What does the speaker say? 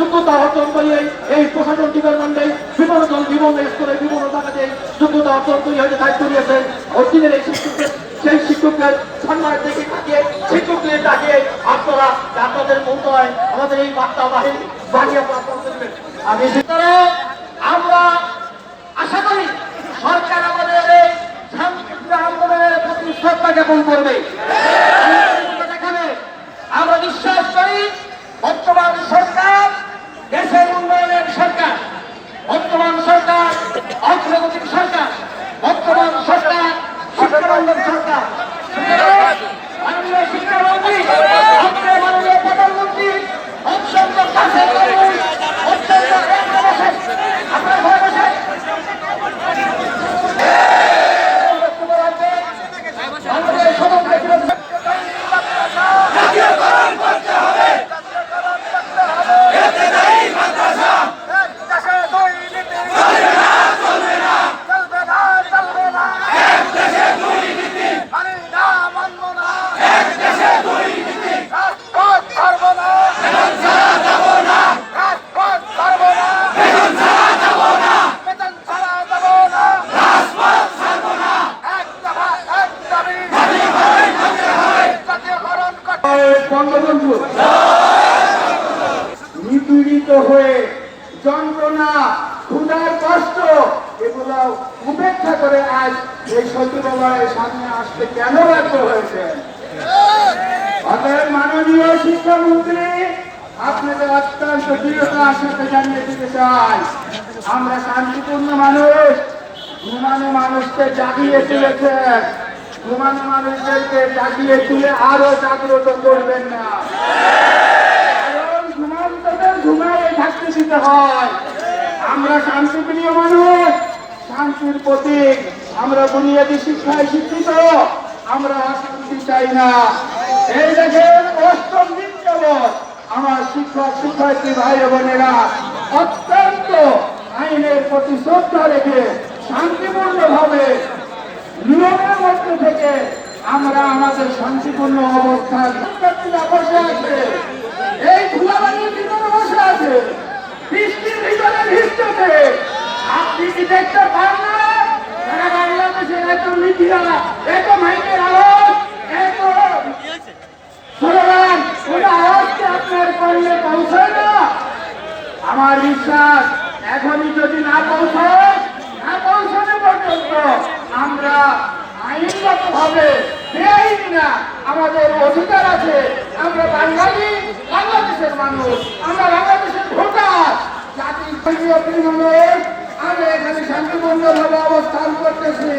যোগ্যতা অর্জন করিয়ে এই প্রশাসন ডিপার্টমেন্টে বিভিন্ন জন বিভিন্ন স্তরে বিভিন্ন জায়গাতে যোগ্যতা অর্জন করে দায়িত্ব নিয়েছেন অধীনের এই শিক্ষকদের সেই শিক্ষকদের সম্মান থেকে তাকিয়ে শিক্ষকদের তাকিয়ে আপনারা আপনাদের মন্ত্রণালয় আমাদের এই বার্তা বাহিনী বানিয়ে আপনারা দেবেন। আমি আমরা আশা করি সরকার আমাদের জ্ঞাপন করবে। আমরা বিশ্বাস করি বর্তমান সরকার দেশের উন্নয়নের সরকার বর্তমান সরকার অগ্রগতির সরকার বর্তমান সরকার শিক্ষানন্দের সরকার সুতরাং মাননীয় শিক্ষামন্ত্রী আপনার মাননীয় প্রধানমন্ত্রী অত্যন্ত কাছে অত্যন্ত আপনার ঘরে বসে বক্তব্য রাখবেন আমাদের সমগ্র বিরোধী বঙ্গবন্ধু। নিপীড়িত হয়ে যন্ত্রণা, ক্ষুধার কষ্ট এগুলো উপেক্ষা করে আজ এই সচিবালয়ের সামনে আসতে কেন ব্যর্থ হয়েছে? অতএব মাননীয় শিক্ষামন্ত্রী, আপনাদের অত্যন্ত দৃঢ়তার সাথে জানিয়ে দিতে চাই, আমরা শান্তিপূর্ণ মানুষ মানুষকে জাগিয়ে তুলেছেন। ঘুমানো মানুষদেরকে জাগিয়ে তুলে আরও জাগ্রত করবেন না। কারণ থাকতে হয়। আমরা মানুষ, শান্তির প্রতীক। আমরা বুনিয়াদী শিক্ষায় শিক্ষিত, আমরা অশান্তি চাই না। এই দেখেন অষ্টম দিন যাবৎ আমার শিক্ষক, শিক্ষার্থী ভাই বোনেরা অত্যন্ত আইনের প্রতি শ্রদ্ধা রেখে আমরা আমাদের শান্তিপূর্ণ অবস্থান। বসে আছে এই ধুলাবালির ভিতরে বসে আছে। বৃষ্টির ভিতরে ভিজতেছে। আপনি কি দেখতে পান না? সারা বাংলাদেশের এত মিডিয়া, এত মাইকের আওয়াজ, এত স্লোগান ওটা আওয়াজকে আপনার পৌঁছায় না। আমার বিশ্বাস, এখনই যদি না পৌঁছায়, না পৌঁছানো পর্যন্ত আমরা আইনগত ভাবে বেআইনি না। আমাদের অধিকার আছে। আমরা বাঙালি, বাংলাদেশের মানুষ। আমরা বাংলাদেশের ভোটার। জাতির প্রিয় আমরা এখানে শান্তিপূর্ণ ভাবে অবস্থান করতেছি।